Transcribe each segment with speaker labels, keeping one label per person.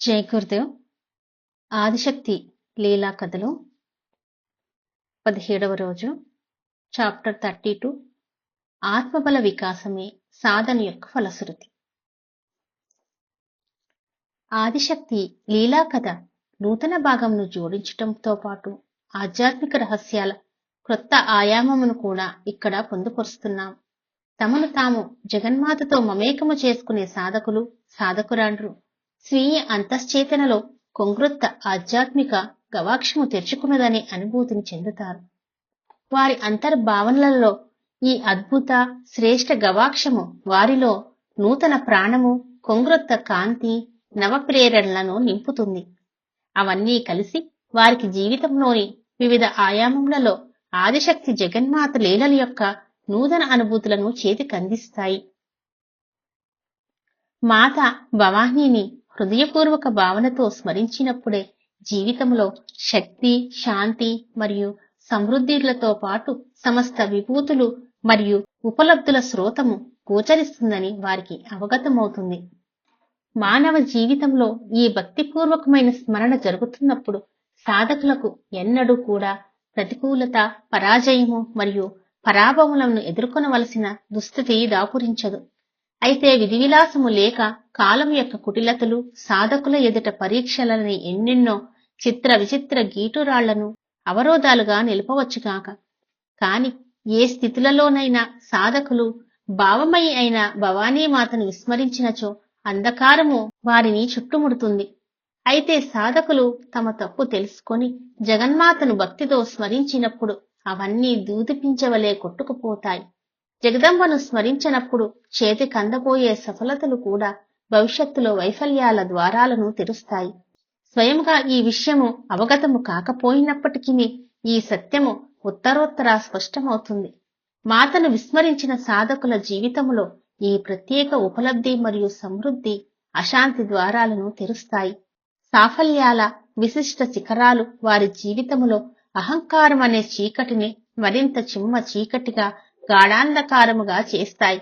Speaker 1: జై ఆదిశక్తి లీలా కథలు పదిహేడవ రోజు చాప్టర్ థర్టీ టూ ఆత్మబల వికాసమే సాధన యొక్క ఫలశ్రుతి. ఆదిశక్తి లీలా కథ నూతన భాగంను జోడించటంతో పాటు ఆధ్యాత్మిక రహస్యాల క్రొత్త ఆయామమును కూడా ఇక్కడ పొందుపరుస్తున్నాం. తమను తాము జగన్మాతతో మమేకము చేసుకునే సాధకులు సాధకురాండ్రు స్వీయ అంతశ్చేతనలో కొంగృత్త ఆధ్యాత్మిక గవాక్షము తెరుచుకున్నదనే అనుభూతిని చెందుతారు. వారి అంతర్భావనలలో ఈ అద్భుత శ్రేష్ఠ గవాక్షము వారిలో నూతన ప్రాణము కొంగ్రొత్త కాంతి నవప్రేరణలను నింపుతుంది. అవన్నీ కలిసి వారికి జీవితంలోని వివిధ ఆయామములలో ఆదిశక్తి జగన్మాత లీలల యొక్క నూతన అనుభూతులను చేతికందిస్తాయి. మాత భవానీని హృదయపూర్వక భావనతో స్మరించినప్పుడే జీవితంలో శక్తి శాంతి మరియు సమృద్ధిలతో పాటు సమస్త విభూతులు మరియు ఉపలబ్ధుల స్రోతము గోచరిస్తుందని వారికి అవగతమవుతుంది. మానవ జీవితంలో ఈ భక్తిపూర్వకమైన స్మరణ జరుగుతున్నప్పుడు సాధకులకు ఎన్నడూ కూడా ప్రతికూలత పరాజయము మరియు పరాభవములను ఎదుర్కొనవలసిన దుస్థితి దాపురించదు. అయితే విధివిలాసము లేక కాలం యొక్క కుటిలతలు సాధకుల ఎదుట పరీక్షలని ఎన్నెన్నో చిత్ర విచిత్ర గీటురాళ్ళను అవరోధాలుగా నిలపవచ్చుగాక కాని ఏ స్థితులలోనైనా సాధకులు భావమయి అయిన భవానీమాతను విస్మరించినచో అంధకారము వారిని చుట్టుముడుతుంది. అయితే సాధకులు తమ తప్పు తెలుసుకొని జగన్మాతను భక్తితో స్మరించినప్పుడు అవన్నీ దూదిపించవలే కొట్టుకుపోతాయి. జగదంబను స్మరించినప్పుడు చేతి కందపోయే సఫలతలు కూడా భవిష్యత్తులో వైఫల్యాల ద్వారాలను తెరుస్తాయి. స్వయంగా ఈ విషయము అవగతము కాకపోయినప్పటికీ ఈ సత్యము ఉత్తరోత్తర స్పష్టమవుతుంది. మాతను విస్మరించిన సాధకుల జీవితములో ఈ ప్రత్యేక ఉపలబ్ధి మరియు సమృద్ధి అశాంతి ద్వారాలను తెరుస్తాయి. సాఫల్యాల విశిష్ట శిఖరాలు వారి జీవితములో అహంకారం అనే చీకటిని మరింత చిమ్మ చీకటిగా గాఢాంధకారముగా చేస్తాయి.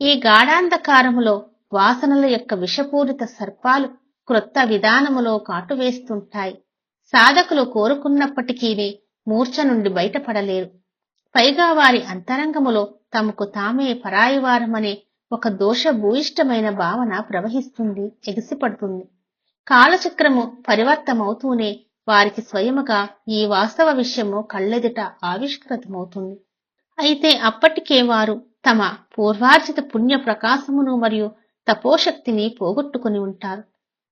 Speaker 1: ఈ గాఢాంధకారములో వాసనల యొక్క విషపూరిత సర్పాలు క్రొత్త విధానములో కాటువేస్తుంటాయి. సాధకులు కోరుకున్నప్పటికీ మూర్ఛ నుండి బయటపడలేరు. పైగా వారి అంతరంగములో తమకు తామే పరాయివారమనే ఒక దోషభూయిష్టమైన భావన ప్రవహిస్తుంది ఎగిసిపడుతుంది. కాలచక్రము పరివర్తమవుతూనే వారికి స్వయముగా ఈ వాస్తవ విషయము కళ్ళెదుట ఆవిష్కృతమవుతుంది. అయితే అప్పటికే వారు తమ పూర్వార్జిత పుణ్య ప్రకాశమును మరియు తపోశక్తిని పోగొట్టుకుని ఉంటారు.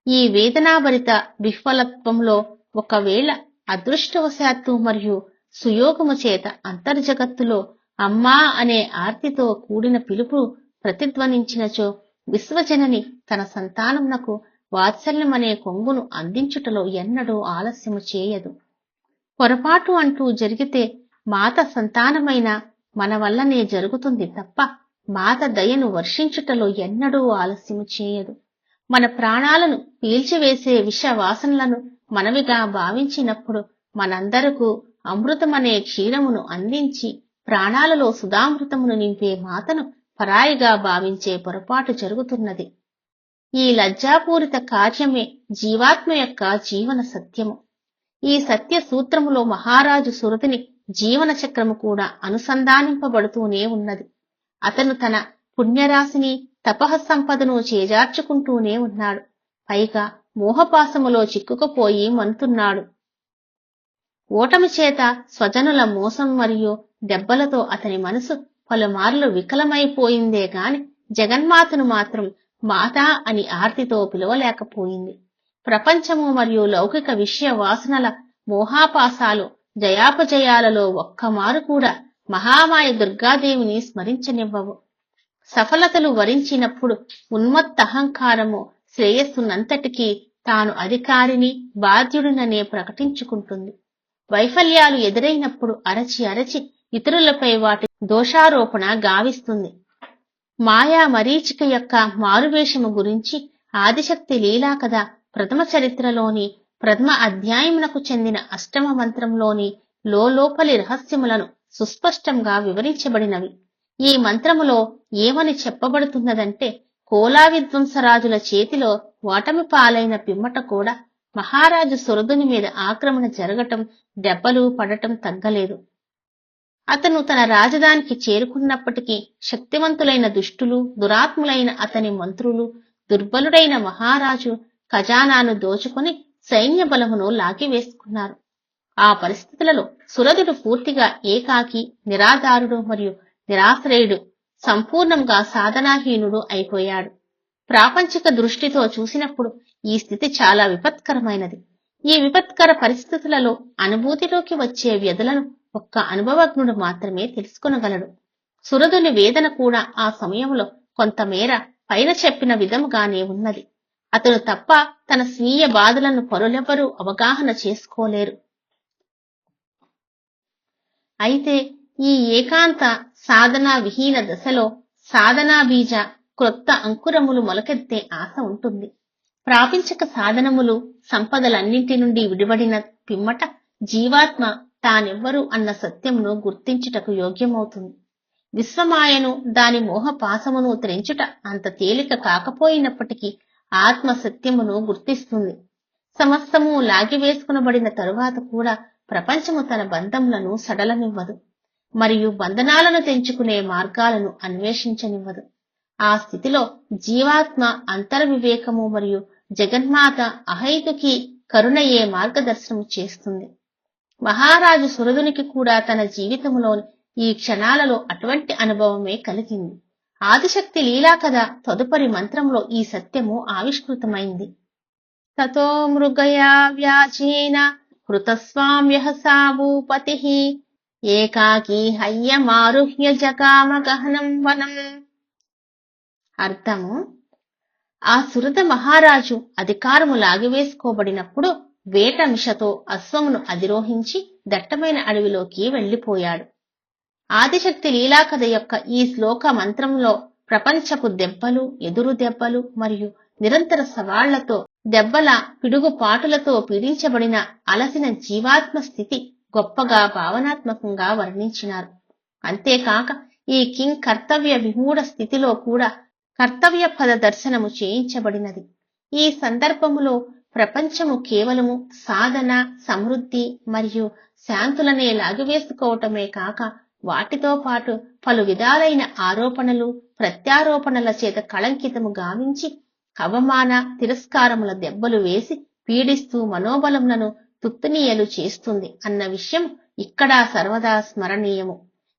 Speaker 1: ఈ వేదనాభరిత విఫలత్వంలో ఒకవేళ అదృష్టవశాత్తు మరియు సుయోగము చేత అంతర్జగత్తులో అమ్మా అనే ఆర్తితో కూడిన పిలుపు ప్రతిధ్వనించినచో విశ్వజనని తన సంతానమునకు వాత్సల్యమనే కొంగును అందించుటలో ఎన్నడూ ఆలస్యము చేయదు. పొరపాటు అంటూ జరిగితే మాత సంతానమైన మన వల్లనే జరుగుతుంది తప్ప మాత దయను వర్షించుటలో ఎన్నడూ ఆలస్యము చేయదు. మన ప్రాణాలను పీల్చివేసే విష వాసనలను మనవిగా భావించినప్పుడు మనందరకు అమృతమనే క్షీరమును అందించి ప్రాణాలలో సుధామృతమును నింపే మాతను పరాయిగా భావించే పొరపాటు జరుగుతున్నది. ఈ లజ్జాపూరిత కార్యమే జీవాత్మ యొక్క జీవన సత్యము. ఈ సత్య సూత్రములో మహారాజు సురతిని జీవన చక్రము కూడా అనుసంధానింపబడుతూనే ఉన్నది. అతను తన పుణ్యరాశిని తపహ సంపదను చేజార్చుకుంటూనే ఉన్నాడు. పైగా మోహపాసములో చిక్కుకుపోయి మంతున్నాడు. ఓటమి చేత స్వజనుల మోసం మరియు దెబ్బలతో అతని మనసు పలుమార్లు వికలమైపోయిందే గాని జగన్మాతను మాత్రం మాతా అని ఆర్తితో పిలవలేకపోయింది. ప్రపంచము మరియు లౌకిక విషయ వాసనల మోహాపాసాలు జయాపజయాలలో ఒక్కమారు కూడా మహామాయ దుర్గాదేవిని స్మరించనివ్వవు. సఫలతలు వరించినప్పుడు ఉన్మత్త అహంకారము శ్రేయస్సునంతటికీ తాను అధికారిని బాధ్యుడిననే ప్రకటించుకుంటుంది. వైఫల్యాలు ఎదురైనప్పుడు అరచి అరచి ఇతరులపై వాటి దోషారోపణ గావిస్తుంది. మాయా మరీచిక యొక్క మారువేషము గురించి ఆదిశక్తి లీలా కథ ప్రథమ చరిత్రలోని ప్రథమ అధ్యాయమునకు చెందిన అష్టమ మంత్రంలోని లోపలి రహస్యములను సుస్పష్టంగా వివరించబడినవి. ఈ మంత్రములో ఏమని చెప్పబడుతున్నదంటే కోలా విధ్వంసరాజుల చేతిలో ఓటమి పాలైన పిమ్మట కూడా మహారాజు సురదుని మీద ఆక్రమణ జరగటం దెబ్బలు పడటం తగ్గలేదు. అతను తన రాజధానికి చేరుకున్నప్పటికీ శక్తివంతులైన దుష్టులు దురాత్ములైన అతని మంత్రులు దుర్బలుడైన మహారాజు ఖజానాను దోచుకుని సైన్య బలమును లాగివేసుకున్నారు. ఆ పరిస్థితులలో సురధుడు పూర్తిగా ఏకాకి నిరాధారుడు మరియు నిరాశ్రయుడు సంపూర్ణంగా సాధనాహీనుడు అయిపోయాడు. ప్రాపంచిక దృష్టితో చూసినప్పుడు ఈ స్థితి చాలా విపత్కరమైనది. ఈ విపత్కర పరిస్థితులలో అనుభూతిలోకి వచ్చే వ్యధలను ఒక్క అనుభవజ్ఞుడు మాత్రమే తెలుసుకొనగలడు. సురదుని వేదన కూడా ఆ సమయంలో కొంతమేర పైన చెప్పిన విధముగానే ఉన్నది. అతను తప్ప తన స్వీయ బాధలను పరులెవరూ అవగాహన చేసుకోలేరు. అయితే ఈ ఏకాంత సాధనా విహీన దశలో సాధనా బీజ క్రొత్త అంకురములు మొలకెత్తే ఆశ ఉంటుంది. ప్రాపంచిక సాధనములు సంపదలన్నింటి నుండి విడివడిన పిమ్మట జీవాత్మ తానెవ్వరు అన్న సత్యమును గుర్తించుటకు యోగ్యమవుతుంది. విశ్వమాయను దాని మోహపాసమును త్రెంచుట అంత తేలిక కాకపోయినప్పటికీ ఆత్మ సత్యమును గుర్తిస్తుంది. సమస్తము లాగివేసుకునబడిన తరువాత కూడా ప్రపంచము తన బంధములను సడలనివ్వదు. మరియు బంధనాలను తెంచుకునే మార్గాలను అన్వేషించనివ్వదు. ఆ స్థితిలో జీవాత్మ అంతర్వివేకము మరియు జగన్మాత అహైతుకి కరుణయే మార్గదర్శనం చేస్తుంది. మహారాజు సురదునికి కూడా తన జీవితంలోని ఈ క్షణాలలో అటువంటి అనుభవమే కలిగింది. ఆదిశక్తి లీలా కథ తదుపరి మంత్రంలో ఈ సత్యము ఆవిష్కృతమైంది. తతో మృగయా వ్యాజేన కృతస్వామ్య సాభూపతి ఏకాకీ హయ్యమారుహ్య జగామ గహనం వనం. అర్థము? ఆ సురత మహారాజు అధికారము లాగివేసుకోబడినప్పుడు వేట మిషతో అశ్వమును అధిరోహించి దట్టమైన అడవిలోకి వెళ్ళిపోయాడు ఆదిశక్తి లీలాకథ యొక్క ఈ శ్లోక మంత్రంలో ప్రపంచపు దెబ్బలు ఎదురు దెబ్బలు మరియు నిరంతర సవాళ్ళతో దెబ్బల పిడుగుపాటులతో పీడించబడిన అలసిన జీవాత్మ స్థితి గొప్పగా భావనాత్మకంగా వర్ణించినారు. అంతేకాక ఈ కింగ్ కర్తవ్య విమూఢ స్థితిలో కూడా కర్తవ్య పద దర్శనము చేయించబడినది. ఈ సందర్భములో ప్రపంచము కేవలము సాధన సమృద్ధి మరియు శాంతులనే లాగివేసుకోవటమే కాక వాటితో పాటు పలు విధాలైన ఆరోపణలు ప్రత్యారోపణల చేత కళంకితము గావించి అవమాన తిరస్కారముల దెబ్బలు వేసి పీడిస్తూ మనోబలములను తుత్తునీయలు చేస్తుంది అన్న విషయం ఇక్కడ సర్వదా స్మరణీయము.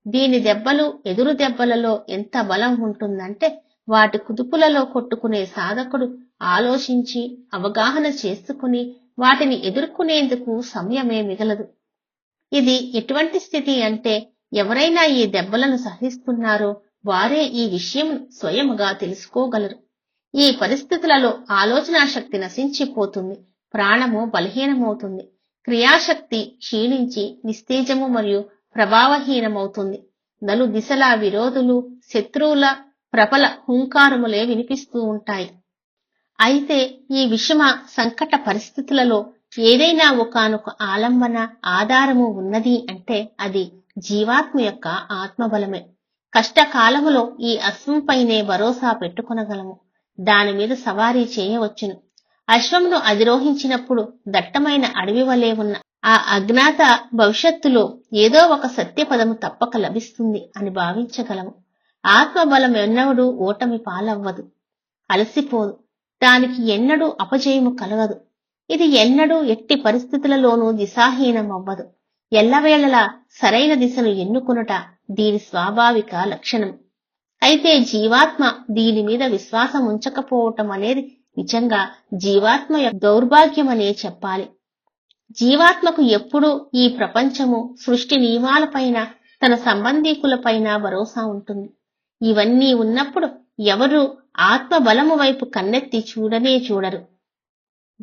Speaker 1: దీని దెబ్బలు ఎదురు దెబ్బలలో ఎంత బలం ఉంటుందంటే వాటి కుదుపులలో కొట్టుకునే సాధకుడు ఆలోచించి అవగాహన చేసుకుని వాటిని ఎదుర్కొనేందుకు సమయమే మిగలదు. ఇది ఎటువంటి స్థితి అంటే ఎవరైనా ఈ దెబ్బలను సహిస్తున్నారో వారే ఈ విషయం స్వయముగా తెలుసుకోగలరు. ఈ పరిస్థితులలో ఆలోచనా శక్తి నశించిపోతుంది ప్రాణము బలహీనమవుతుంది క్రియాశక్తి క్షీణించి నిస్తేజము మరియు ప్రభావహీనమవుతుంది. నలు దిశలా విరోధులు శత్రువుల ప్రబల హుంకారములే వినిపిస్తూ ఉంటాయి. అయితే ఈ విషమ సంకట పరిస్థితులలో ఏదైనా ఒకానొక ఆలంబన ఆధారము ఉన్నది అంటే అది జీవాత్మ యొక్క ఆత్మబలమే. కష్టకాలములో ఈ అశ్వంపైనే భరోసా పెట్టుకొనగలము. దాని మీద సవారీ చేయవచ్చును. అశ్వమును అధిరోహించినప్పుడు దట్టమైన అడవి వలె ఉన్న ఆ అజ్ఞాత భవిష్యత్తులో ఏదో ఒక సత్యపదము తప్పక లభిస్తుంది అని భావించగలము. ఆత్మబలం ఎన్నడూ ఓటమి పాలవ్వదు. అలసిపోదు. దానికి ఎన్నడూ అపజయము కలగదు. ఇది ఎన్నడూ ఎట్టి పరిస్థితులలోనూ దిశాహీనమవ్వదు. ఎల్లవేళలా సరైన దిశను ఎన్నుకొనుట దీని స్వాభావిక లక్షణం. అయితే జీవాత్మ దీని మీద విశ్వాసం ఉంచకపోవటం అనేది నిజంగా జీవాత్మ యొక్క దౌర్భాగ్యమనే చెప్పాలి. జీవాత్మకు ఎప్పుడూ ఈ ప్రపంచము సృష్టి నియమాలపైన తన సంబంధీకులపైన భరోసా ఉంటుంది. ఇవన్నీ ఉన్నప్పుడు ఎవరు ఆత్మ బలము వైపు కన్నెత్తి చూడనే చూడరు.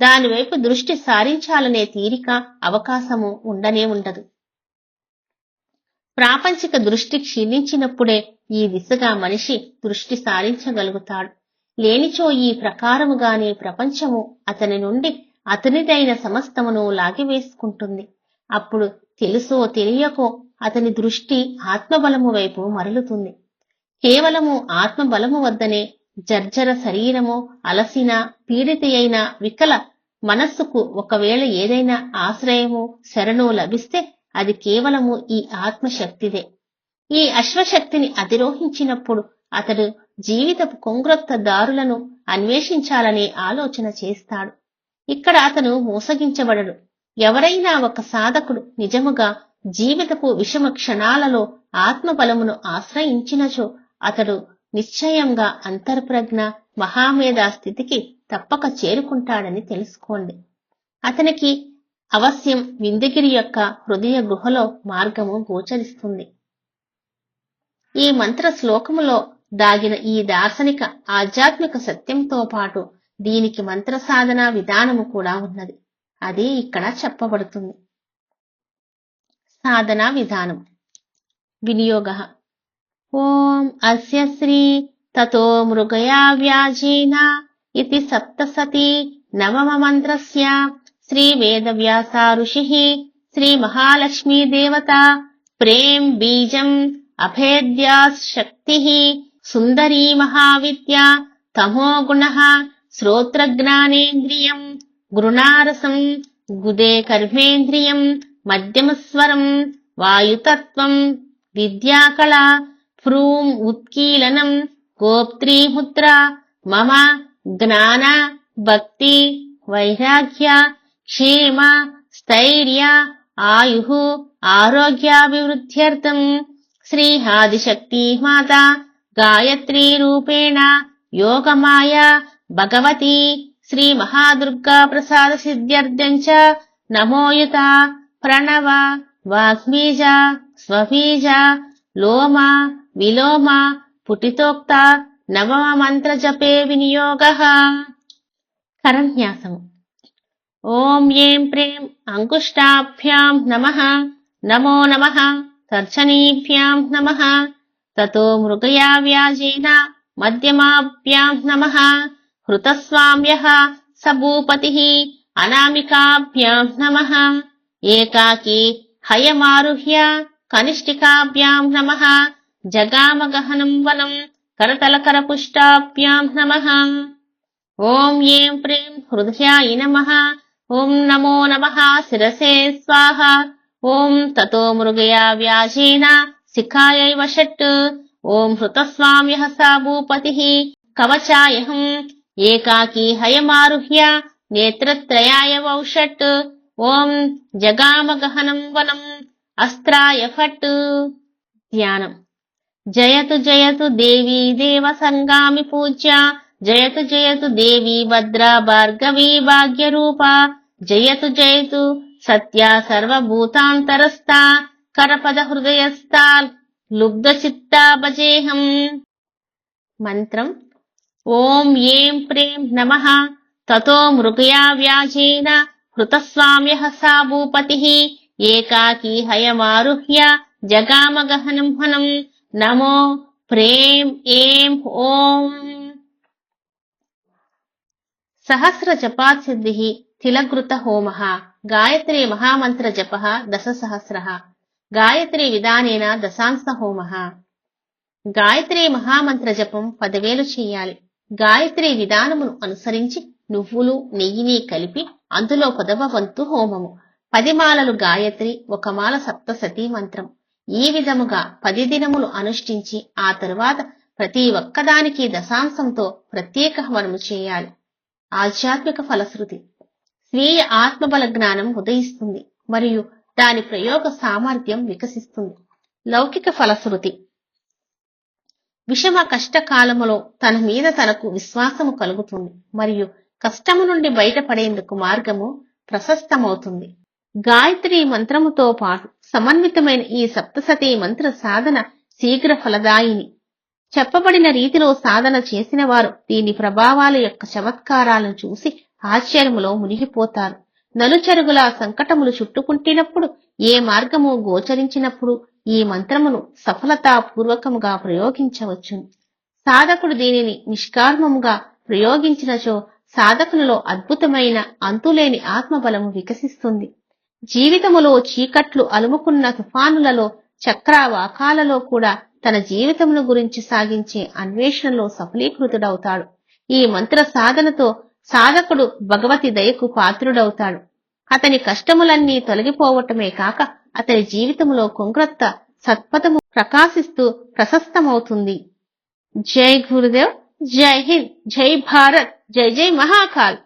Speaker 1: దానివైపు దృష్టి సారించాలనే తీరిక అవకాశము ఉండనే ఉండదు. ప్రాపంచిక దృష్టి క్షీణించినప్పుడే ఈ దిశగా మనిషి దృష్టి సారించగలుగుతాడు. లేనిచో ఈ ప్రకారముగానే ప్రపంచము అతని నుండి అతనిదైన సమస్తమును లాగివేసుకుంటుంది. అప్పుడు తెలుసో తెలియకో అతని దృష్టి ఆత్మబలము వైపు మరలుతుంది. కేవలము ఆత్మబలము వద్దనే జర్జర శరీరము అలసిన పీడిత అయిన వికల మనస్సుకు ఒకవేళ ఏదైనా ఆశ్రయము శరణు లభిస్తే అది కేవలము ఈ ఆత్మశక్తిదే. ఈ అశ్వశక్తిని అధిరోహించినప్పుడు అతడు జీవితపు కొంగ్రొత్త దారులను అన్వేషించాలనే ఆలోచన చేస్తాడు. ఇక్కడ అతను మోసగించబడడు. ఎవరైనా ఒక సాధకుడు నిజముగా జీవితపు విషమ క్షణాలలో ఆత్మబలమును ఆశ్రయించినచో అతడు నిశ్చయంగా అంతర్ప్రజ్ఞ మహామేధా స్థితికి తప్పక చేరుకుంటాడని తెలుసుకోండి. అతనికి అవశ్యం విందగిరి యొక్క హృదయ గుహలో మార్గము గోచరిస్తుంది. ఈ మంత్ర శ్లోకములో దాగిన ఈ దార్శనిక ఆధ్యాత్మిక సత్యంతో పాటు దీనికి మంత్ర సాధన విధానము కూడా ఉన్నది. అది ఇక్కడ చెప్పబడుతుంది. సాధనా విధానం. వినియోగ. ఓం అస్య శ్రీ తతో మృగయా వ్యాజేన ఇది సప్తసతి నవమ మంత్రస్య శ్రీ వేదవ్యాస ఋషిః శ్రీ మహాలక్ష్మీ దేవత ప్రేమ్ బీజం అభేద్యా శక్తిః సుందరీ మహావిద్య తమో గుణః శ్రోత్రజ్ఞానేంద్రియం గృణారసం గుదే కర్మేంద్రియం మధ్యమస్వరం జ్ఞాన భక్తి వైరాగ్య క్షేమ స్థైర్య ఆయు ఆరోగ్యాభివృద్ధ్యర్థం. శ్రీ ఆదిశక్తి మాత గాయత్రీ రూపేణ యోగమాయ భగవతి. శ్రీ మహాదుర్గా ప్రసాద సిద్ధ్యర్థం చ నమోయుత ప్రణవ వాగ్బీజ స్వబీజ లోమ విలోమ పుటితోక్త నవమ మంత్ర జపే వినియోగ కరన్యాసము ఓం ఏం ప్రేం అంకుష్టాభ్యాం నమ నమో నమ తర్జనీభ్యాం నమ తతో మృగయా వ్యాజేన మధ్యమాభ్యాం నమ హృతస్వామ్య సభూపతి అనామికాభ్యాం నమ ఏకాకి హయమారుహ్య కనిష్ఠికాభ్యాం నమ జగామగహనం వనం కరతలకరపుష్టాభ్యాం నమ ఓం ఏం ప్రేం హృదయాయ నమ ఓం నమో నమ శిరసే స్వాహ ఓం తతో మృగయా వ్యాజేన శిఖాయైవ షట్ ఓం హృతస్వామ్య స భూపతి కవచాయహం ఏకాకీ హయమారుహ్య నేత్రత్రయాయ వౌషట్ ఓం జగామగహనం వనం అస్త్రాయ ఫట్ ధ్యానం జయతు జయతు దేవీ దేవ సంగామి పూజ్య. జయతు జయతు దేవీ భద్ర భార్గవీ భాగ్యరూప జయతు జయతు సత్య సర్వభూతాంతరస్థా. కరపద హృదయస్థా లుబ్ధ చిత్తా భజేహం. మంత్రం. ఓం ఏం ప్రేం నమ. తతో మృగయా వ్యాజేన హృతస్వామ్య సా భూపతి. ఏకాకీ హయమారుహ్య జగామగహనం హనం. నమో ప్రేం ఏం ఓం. సహస్ర జపాత్ సిద్ధి తిలకృత హోమ. గాయత్రీ మహామంత్ర జప దశ సహస్ర గాయత్రీ విధానేన దశాంశ హోమ. గాయత్రీ మహామంత్ర జపం పదివేలు చేయాలి. గాయత్రి విధానమును అనుసరించి నువ్వులు నెయ్యిని కలిపి అందులో పదవ వంతు హోమము. పది మాలలు గాయత్రి ఒక మాల సప్తసతీ మంత్రం. ఈ విధముగా పది దినములు అనుష్ఠించి ఆ తరువాత ప్రతి ఒక్కదానికి దశాంశంతో ప్రత్యేక హవనము చేయాలి. ఆధ్యాత్మిక ఫలశ్రుతి. స్వీయ ఆత్మబల జ్ఞానం ఉదయిస్తుంది మరియు దాని ప్రయోగ సామర్థ్యం వికసిస్తుంది. లౌకిక ఫలశ్రుతి. విషమ కష్టకాలములో తన మీద తనకు విశ్వాసము కలుగుతుంది మరియు కష్టము నుండి బయటపడేందుకు మార్గము ప్రశస్తమవుతుంది. గాయత్రి మంత్రముతో పాటు సమన్వితమైన ఈ సప్తసతి మంత్ర సాధన శీఘ్ర ఫలదాయిని. చెప్పబడిన రీతిలో సాధన చేసిన వారు దీని ప్రభావాల యొక్క చమత్కారాలను చూసి ఆశ్చర్యములో మునిగిపోతారు. నలుచెరుగుల సంకటములు చుట్టుకుంటున్నప్పుడు ఏ మార్గము గోచరించినప్పుడు ఈ మంత్రమును సఫలతాపూర్వకముగా ప్రయోగించవచ్చు సాధకుడు దీనిని నిష్కార్మముగా ప్రయోగించినచో సాధకులలో అద్భుతమైన అంతులేని ఆత్మబలము వికసిస్తుంది. జీవితములో చీకట్లు అలుముకున్న తుఫానులలో చక్రవాకాలలో కూడా తన జీవితమును గురించి సాగించే అన్వేషణలో సఫలీకృతుడవుతాడు. ఈ మంత్ర సాధనతో సాధకుడు భగవతి దయకు పాత్రుడవుతాడు. అతని కష్టములన్నీ తొలగిపోవటమే కాక అతని జీవితంలో కొంగ్రత్త సత్పథము ప్రకాశిస్తూ ప్రశస్తమవుతుంది. జై గురుదేవ్ జై హింద్ జై భారత్ జై జై మహాకాల్